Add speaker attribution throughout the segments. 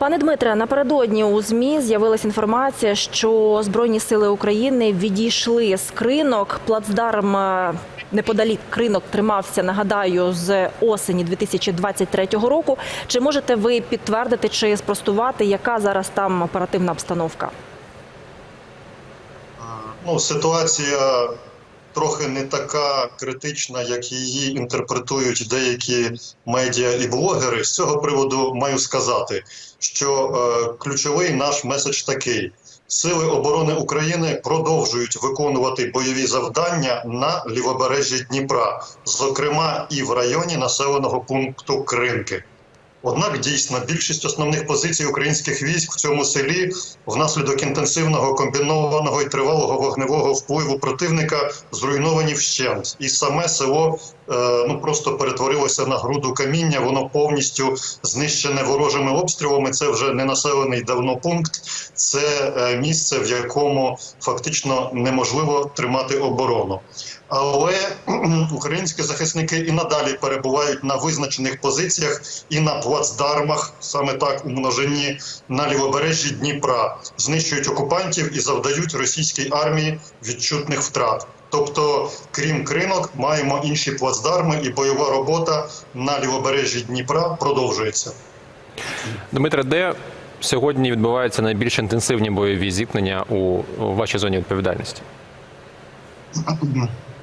Speaker 1: Пане Дмитре, напередодні у змі з'явилася інформація, що збройні сили України відійшли з кринок. Плацдарм е, неподалік кринок тримався. Нагадаю, з осені 2023 року. Чи можете ви підтвердити чи спростувати, яка зараз там оперативна обстановка?
Speaker 2: Ну, ситуація трохи не така критична, як її інтерпретують деякі медіа і блогери. З цього приводу маю сказати, що е, ключовий наш меседж такий: Сили оборони України продовжують виконувати бойові завдання на лівобережжі Дніпра, зокрема і в районі населеного пункту Кринки. Однак дійсно більшість основних позицій українських військ в цьому селі внаслідок інтенсивного комбінованого і тривалого вогневого впливу противника зруйновані вщент, і саме село е, ну просто перетворилося на груду каміння. Воно повністю знищене ворожими обстрілами. Це вже не населений давно пункт. Це е, місце, в якому фактично неможливо тримати оборону. Але українські захисники і надалі перебувають на визначених позиціях і на плацдармах, саме так у множині на лівобережжі Дніпра, знищують окупантів і завдають російській армії відчутних втрат. Тобто, крім кринок, маємо інші плацдарми, і бойова робота на лівобережжі Дніпра продовжується.
Speaker 3: Дмитре, де сьогодні відбуваються найбільш інтенсивні бойові зіткнення у, у вашій зоні відповідальності?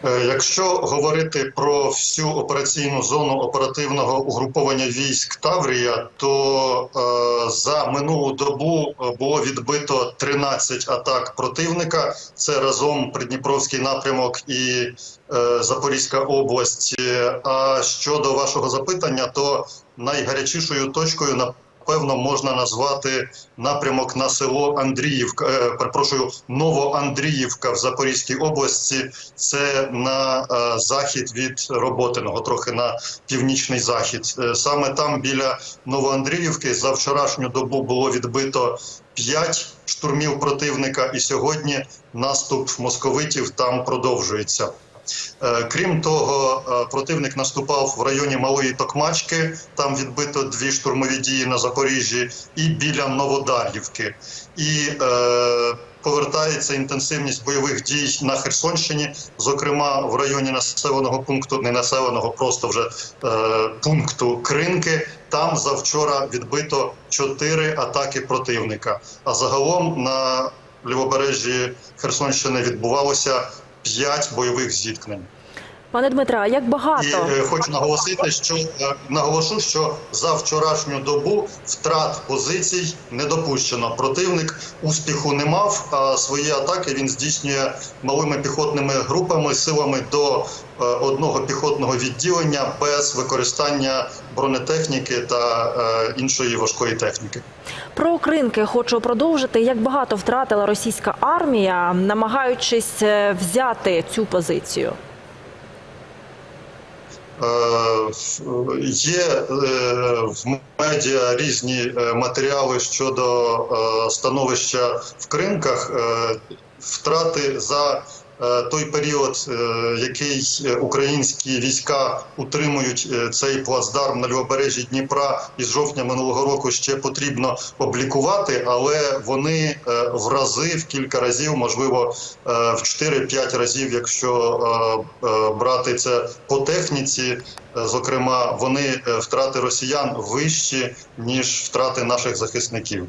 Speaker 2: Е, Якщо говорити про всю операційну зону оперативного угруповання військ Таврія, то е, за минулу добу е, було відбито 13 атак противника. Це разом Придніпровський напрямок і Запорізька область. А щодо вашого запитання, то найгарячішою точкою на Певно, можна назвати напрямок на село Андріївка. Е, перепрошую, Новоандріївка в Запорізькій області. Це на е, захід від Роботиного, трохи на північний захід. Е, саме там біля Новоандріївки за вчорашню добу було відбито 5 штурмів противника, і сьогодні наступ московитів там продовжується. Е, Крім того, е, противник наступав в районі Малої Токмачки. Там відбито дві штурмові дії на Запоріжжі і біля Новодар'ївки. І е, повертається інтенсивність бойових дій на Херсонщині, зокрема в районі населеного пункту, не населеного, просто вже е, пункту Кринки. Там завчора відбито чотири атаки противника. А загалом на лівобережжі Херсонщини відбувалося п'ять бойових зіткнень.
Speaker 1: Пане Дмитре, а як багато
Speaker 2: е, хочу наголосити, що е, наголошу, що за вчорашню добу втрат позицій не допущено. Противник успіху не мав. А свої атаки він здійснює малими піхотними групами, силами до е, одного піхотного відділення без використання бронетехніки та іншої важкої техніки.
Speaker 1: про кринки хочу продовжити. Як багато втратила російська армія, намагаючись взяти цю позицію?
Speaker 2: Е, Є е, в медіа різні е, матеріали щодо становища в кринках. Втрати за той період, е, який е, українські війська утримують е, цей плацдарм на лівобережжі Дніпра із жовтня минулого року ще потрібно облікувати, але вони е, в рази, в кілька разів, можливо, е, в 4-5 разів, якщо е, е, брати це по техніці, е, зокрема, вони е, втрати росіян вищі ніж втрати наших захисників.